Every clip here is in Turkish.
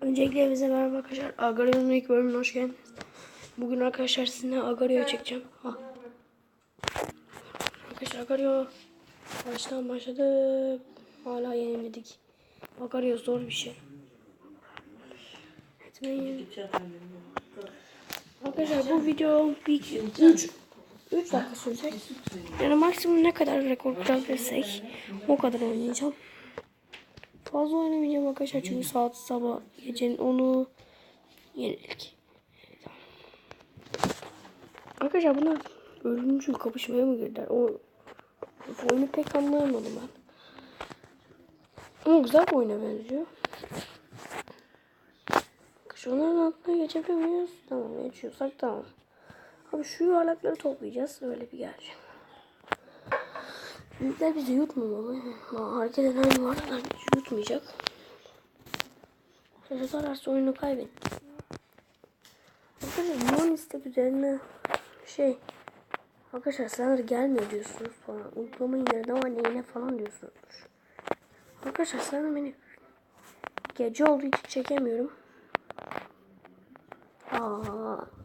Öncelikle hepinize merhaba arkadaşlar. Agario'nun ilk bölümüne hoş geldiniz. Bugün arkadaşlar sizinle Agario çekeceğim. Ha. Arkadaşlar Agario baştan başladık. Hala yenemedik. Agario zor bir şey. Etmeyin. Arkadaşlar bu video bir 3 3 dakika sürecek. Yani maksimum ne kadar rekor kırabilirsek o kadar oynayacağım. Fazla oynamayacağım arkadaşlar çünkü saat sabah gecenin 10'u yenilik. Tamam. Arkadaşlar bunlar ölümcül kapışmaya mı girdiler? O oyunu pek anlayamadım ben. Ama güzel bir oyuna benziyor. Onların altına geçebiliyor muyuz? Tamam geçiyorsak tamam. Abi şu yuvarlakları toplayacağız. Öyle bir geleceğim. Büyükler bizi yutmamalı. Ama hareket eden yuvarlaklar bizi yutmayacak. Yazarlarsa oyunu kaybettik. Arkadaşlar non istek üzerine şey Arkadaşlar sanır gelmiyor diyorsunuz falan. Uygulamayı yerine ama neyine falan diyorsunuz. Arkadaşlar sanırım beni gece olduğu için çekemiyorum. Aa.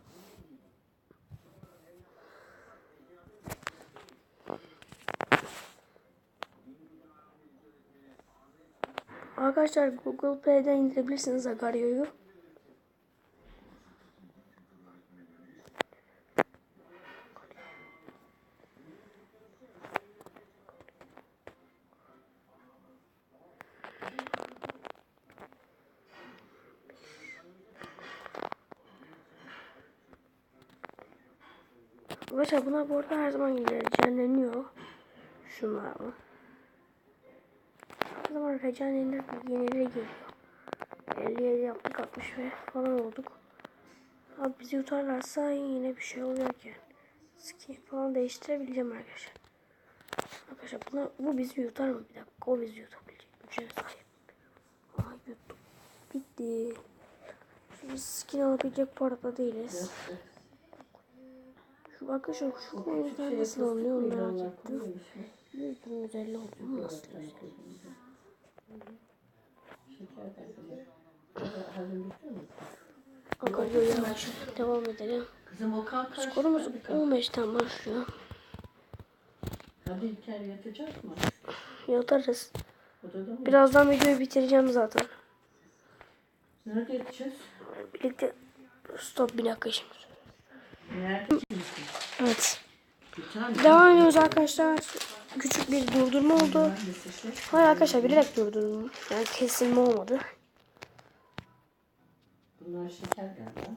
Arkadaşlar Google Play'den indirebilirsiniz Agario'yu. Arkadaşlar bunlar bu arada her zaman yenileniyor. Şunlar mı? Zaman Recan yenilir, yenilere geliyor. 57 yaptık 60 ve falan olduk. Abi bizi yutarlarsa yine bir şey oluyor ki. Skin falan değiştirebileceğim arkadaşlar. Arkadaşlar bunlar, bu bizi yutar mı? Bir dakika o bizi yutabilecek güce sahip. Aha yuttuk. Bitti. Şimdi skin alabilecek parada değiliz. Şu arkadaşlar şu oyuncular nasıl alınıyor merak ettim. 150 oluyor nasıl güzel. Akaryo yavaş. Devam edelim. Kızım o kalk kaç. Skorumuz Hadi kalk. 15'ten başlıyor. Hadi İlker yatacak mı? Yatarız. Mı? Birazdan videoyu bitireceğim zaten. Nerede yatacağız? Birlikte stop bir dakika şimdi. Nerede? Evet. Devam ediyoruz arkadaşlar. Küçük bir durdurma oldu. Hayır arkadaşlar bilerek durdurdum. Yani kesilme olmadı. Bunlar şeker galiba.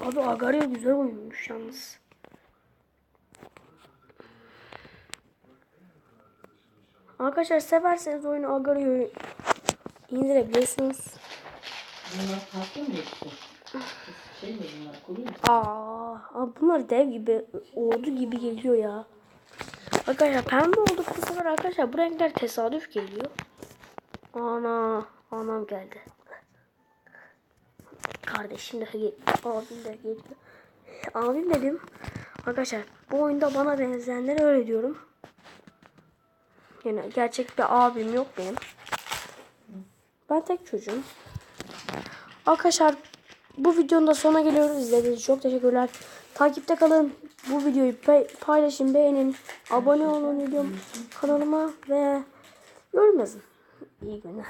Abi Agario güzel oyunmuş yalnız. Arkadaşlar severseniz oyunu Agario'yu indirebilirsiniz. Bunlar tatlı mı? Şey mi bunlar? Aa, bunlar dev gibi, ordu gibi geliyor ya. Arkadaşlar pembe olduk bu sefer arkadaşlar bu renkler tesadüf geliyor. Ana, anam geldi. Kardeşim de gel, abim de geliyor. Abim dedim. Arkadaşlar bu oyunda bana benzeyenlere öyle diyorum. Yani gerçek bir abim yok benim. Ben tek çocuğum. Arkadaşlar bu videonun da sonuna geliyoruz. İzlediğiniz için çok teşekkürler. Takipte kalın. Bu videoyu pe- paylaşın, beğenin. Abone olun videom kanalıma ve yorum yazın. İyi günler.